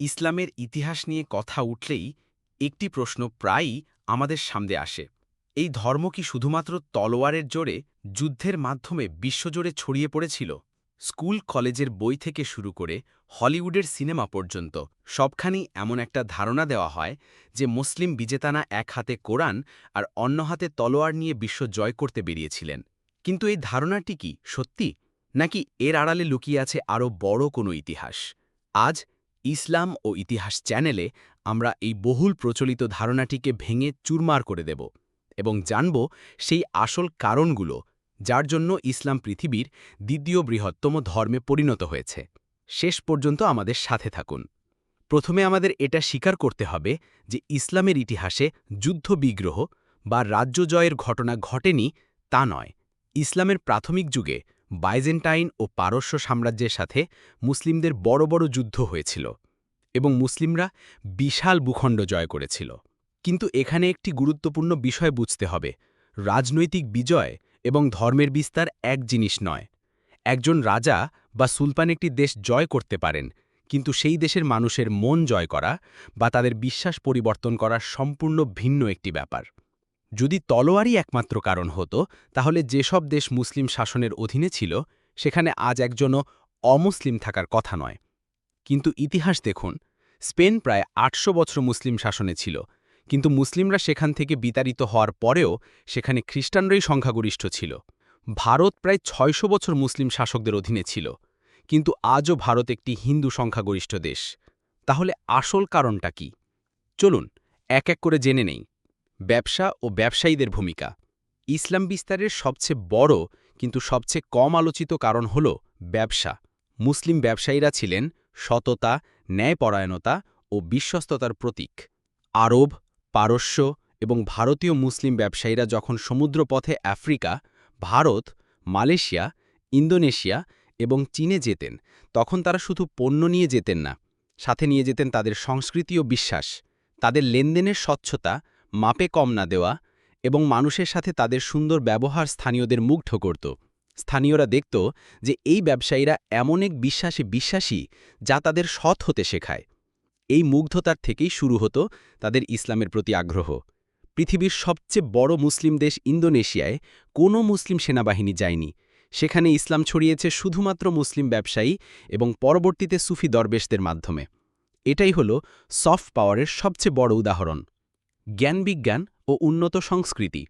ইসলামের ইতিহাস নিয়ে কথা উঠলেই একটি প্রশ্ন প্রায়ই আমাদের সামনে আসে। এই ধর্ম কি শুধুমাত্র তলোয়ারের জোরে যুদ্ধের মাধ্যমে বিশ্বজোড়ে ছড়িয়ে পড়েছিল? স্কুল, কলেজের বই থেকে শুরু করে হলিউডের সিনেমা পর্যন্ত সবখানি এমন একটা ধারণা দেওয়া হয় যে মুসলিম বিজেতানা এক হাতে কোরআন আর অন্য হাতে তলোয়ার নিয়ে বিশ্ব জয় করতে বেরিয়েছিলেন। কিন্তু এই ধারণাটি কি সত্যি? নাকি এর আড়ালে লুকিয়ে আছে আরও বড় কোনো ইতিহাস? আজ ইসলাম ও ইতিহাস চ্যানেলে আমরা এই বহুল প্রচলিত ধারণাটিকে ভেঙে চুরমার করে দেব এবং জানব সেই আসল কারণগুলো যার জন্য ইসলাম পৃথিবীর দ্বিতীয় বৃহত্তম ধর্মে পরিণত হয়েছে। শেষ পর্যন্ত আমাদের সাথে থাকুন। প্রথমে আমাদের এটা স্বীকার করতে হবে যে ইসলামের ইতিহাসে যুদ্ধ বিগ্রহ বা রাজ্য জয়ের ঘটনা ঘটেনি তা নয়। ইসলামের প্রাথমিক যুগে বাইজেন্টাইন ও পারস্য সাম্রাজ্যের সাথে মুসলিমদের বড় বড় যুদ্ধ হয়েছিল এবং মুসলিমরা বিশাল ভূখণ্ড জয় করেছিল। কিন্তু এখানে একটি গুরুত্বপূর্ণ বিষয় বুঝতে হবে, রাজনৈতিক বিজয় এবং ধর্মের বিস্তার এক জিনিস নয়। একজন রাজা বা সুলতান একটি দেশ জয় করতে পারেন, কিন্তু সেই দেশের মানুষের মন জয় করা বা তাদের বিশ্বাস পরিবর্তন করা সম্পূর্ণ ভিন্ন একটি ব্যাপার। যদি তলোয়ারই একমাত্র কারণ হতো, তাহলে যেসব দেশ মুসলিম শাসনের অধীনে ছিল, সেখানে আজ একজনও অমুসলিম থাকার কথা নয়। কিন্তু ইতিহাস দেখুন, স্পেন প্রায় আটশো বছর মুসলিম শাসনে ছিল, কিন্তু মুসলিমরা সেখান থেকে বিতাড়িত হওয়ার পরেও সেখানে খ্রিস্টানরাই সংখ্যাগরিষ্ঠ ছিল। ভারত প্রায় ছয়শো বছর মুসলিম শাসকদের অধীনে ছিল, কিন্তু আজও ভারত একটি হিন্দু সংখ্যাগরিষ্ঠ দেশ। তাহলে আসল কারণটা কি? চলুন, এক এক করে জেনে নেই। ব্যবসা ও ব্যবসায়ীদের ভূমিকা। ইসলাম বিস্তারের সবচেয়ে বড় কিন্তু সবচেয়ে কম আলোচিত কারণ হল ব্যবসা। মুসলিম ব্যবসায়ীরা ছিলেন সততা, ন্যায়পরায়ণতা ও বিশ্বস্ততার প্রতীক। আরব, পারস্য এবং ভারতীয় মুসলিম ব্যবসায়ীরা যখন সমুদ্রপথে আফ্রিকা, ভারত, মালয়েশিয়া, ইন্দোনেশিয়া এবং চীনে যেতেন, তখন তারা শুধু পণ্য নিয়ে যেতেন না, সাথে নিয়ে যেতেন তাদের সংস্কৃতি ও বিশ্বাস, তাদের লেনদেনের স্বচ্ছতা মাপে কম না দেওয়া এবং মানুষের সাথে তাদের সুন্দর ব্যবহার স্থানীয়দের মুগ্ধ করত। স্থানীয়রা দেখত যে এই ব্যবসায়ীরা এমন এক বিশ্বাসে বিশ্বাসী যা তাদের সৎ হতে শেখায়। এই মুগ্ধতার থেকেই শুরু হতো তাদের ইসলামের প্রতি আগ্রহ। পৃথিবীর সবচেয়ে বড় মুসলিম দেশ ইন্দোনেশিয়ায় কোনো মুসলিম সেনাবাহিনী যায়নি। সেখানে ইসলাম ছড়িয়েছে শুধুমাত্র মুসলিম ব্যবসায়ী এবং পরবর্তীতে সুফি দরবেশদের মাধ্যমে। এটাই হল সফট পাওয়ারের সবচেয়ে বড় উদাহরণ। জ্ঞানবিজ্ঞান ও উন্নত সংস্কৃতি।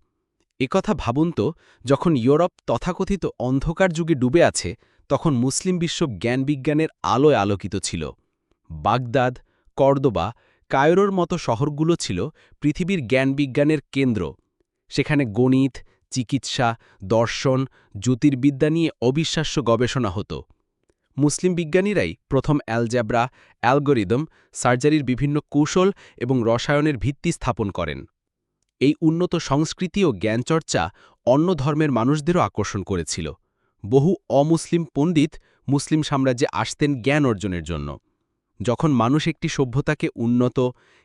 একথা ভাবুন তো, যখন ইউরোপ তথাকথিত অন্ধকার যুগে ডুবে আছে, তখন মুসলিম বিশ্ব জ্ঞানবিজ্ঞানের আলোয় আলোকিত ছিল। বাগদাদ, কর্দোবা, কায়রোর মতো শহরগুলো ছিল পৃথিবীর জ্ঞানবিজ্ঞানের কেন্দ্র। সেখানে গণিত, চিকিৎসা, দর্শন, জ্যোতির্বিদ্যা নিয়ে অবিশ্বাস্য গবেষণা হতো। মুসলিম বিজ্ঞানীরাই প্রথম অ্যালজ্যাব্রা অ্যালগোরিদম, সার্জারির বিভিন্ন কৌশল এবং রসায়নের ভিত্তি স্থাপন করেন। এই উন্নত সংস্কৃতি ও জ্ঞানচর্চা অন্য ধর্মের মানুষদেরও আকর্ষণ করেছিল। বহু অমুসলিম পণ্ডিত মুসলিম সাম্রাজ্যে আসতেন জ্ঞান অর্জনের জন্য। যখন মানুষ একটি সভ্যতাকে উন্নত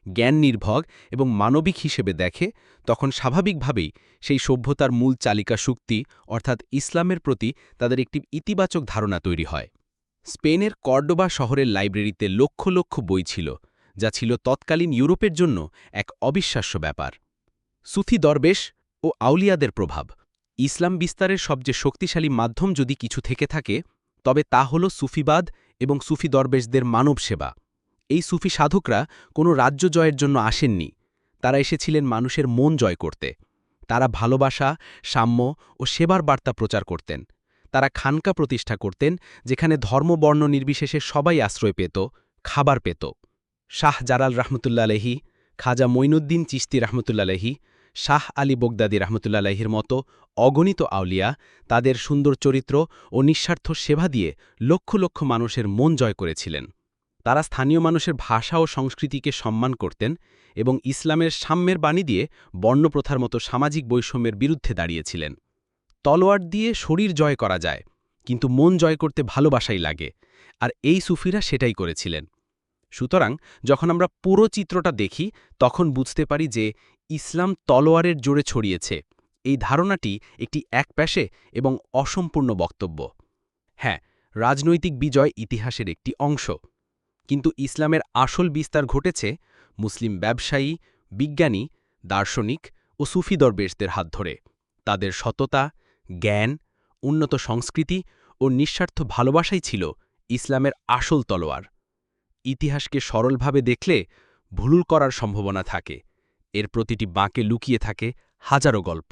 জ্ঞান নির্ভগ এবং মানবিক হিসেবে দেখে, তখন স্বাভাবিকভাবেই সেই সভ্যতার মূল চালিকা শক্তি অর্থাৎ ইসলামের প্রতি তাদের একটি ইতিবাচক ধারণা তৈরি হয়। স্পেনের কর্ডোবা শহরের লাইব্রেরিতে লক্ষ লক্ষ বই ছিল, যা ছিল তৎকালীন ইউরোপের জন্য এক অবিশ্বাস্য ব্যাপার। সুথি দরবেশ ও আউলিয়াদের প্রভাব। ইসলাম বিস্তারের সবচেয়ে শক্তিশালী মাধ্যম যদি কিছু থেকে থাকে, তবে তা হল সুফিবাদ এবং সুফি দরবেশদের মানব সেবা। এই সুফি সাধকরা কোনো রাজ্য জয়ের জন্য আসেননি। তারা এসেছিলেন মানুষের মন জয় করতে। তারা ভালোবাসা, সাম্য ও সেবার বার্তা প্রচার করতেন। তারা খানকা প্রতিষ্ঠা করতেন, যেখানে ধর্মবর্ণ নির্বিশেষে সবাই আশ্রয় পেত, খাবার পেত। শাহ জালাল রহমতুল্লালহি খাজা মঈনুদ্দিন চিস্তি রহমতুল্লালহি শাহ আলী বগদাদি রহমতুল্লাহির মতো অগণিত আউলিয়া তাদের সুন্দর চরিত্র ও নিঃস্বার্থ সেবা দিয়ে লক্ষ লক্ষ মানুষের মন জয় করেছিলেন। তারা স্থানীয় মানুষের ভাষা ও সংস্কৃতিকে সম্মান করতেন এবং ইসলামের সাম্যের বাণী দিয়ে বর্ণপ্রথার মতো সামাজিক বৈষম্যের বিরুদ্ধে দাঁড়িয়েছিলেন। তলোয়ার দিয়ে শরীর জয় করা যায়, কিন্তু মন জয় করতে ভালোবাসাই লাগে, আর এই সুফিরা সেটাই করেছিলেন। সুতরাং যখন আমরা পুরো চিত্রটা দেখি, তখন বুঝতে পারি যে ইসলাম তলোয়ারের জোরে ছড়িয়েছে। এই ধারণাটি একটি একপ্যাশে এবং অসম্পূর্ণ বক্তব্য। হ্যাঁ রাজনৈতিক বিজয় ইতিহাসের একটি অংশ। কিন্তু ইসলামের আসল বিস্তার ঘটেছে মুসলিম ব্যবসায়ী, বিজ্ঞানী, দার্শনিক ও সুফি দরবেশদের হাত ধরে। তাদের সততা জ্ঞান, উন্নত সংস্কৃতি ও নিঃস্বার্থ ভালোবাসাই ছিল ইসলামের আসল তলোয়ার। ইতিহাসকে সরলভাবে দেখলে ভুলুল করার সম্ভাবনা থাকে, এর প্রতিটি বাঁকে লুকিয়ে থাকে হাজারো গল্প।